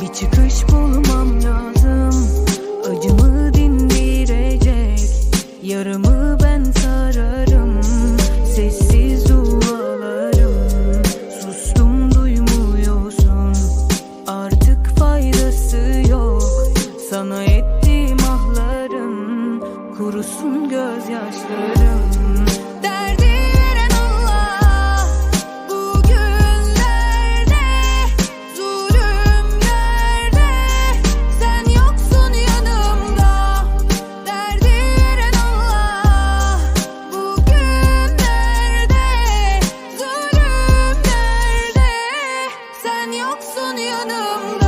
Bir çıkış bulmam lazım. Acımı dindirecek Yarımı ben sararım. Sessiz dualarım. Sustum duymuyorsun. Artık faydası yok. Sana ettiğim ahlarım. Kurusun gözyaşlarım Yoksun yanımda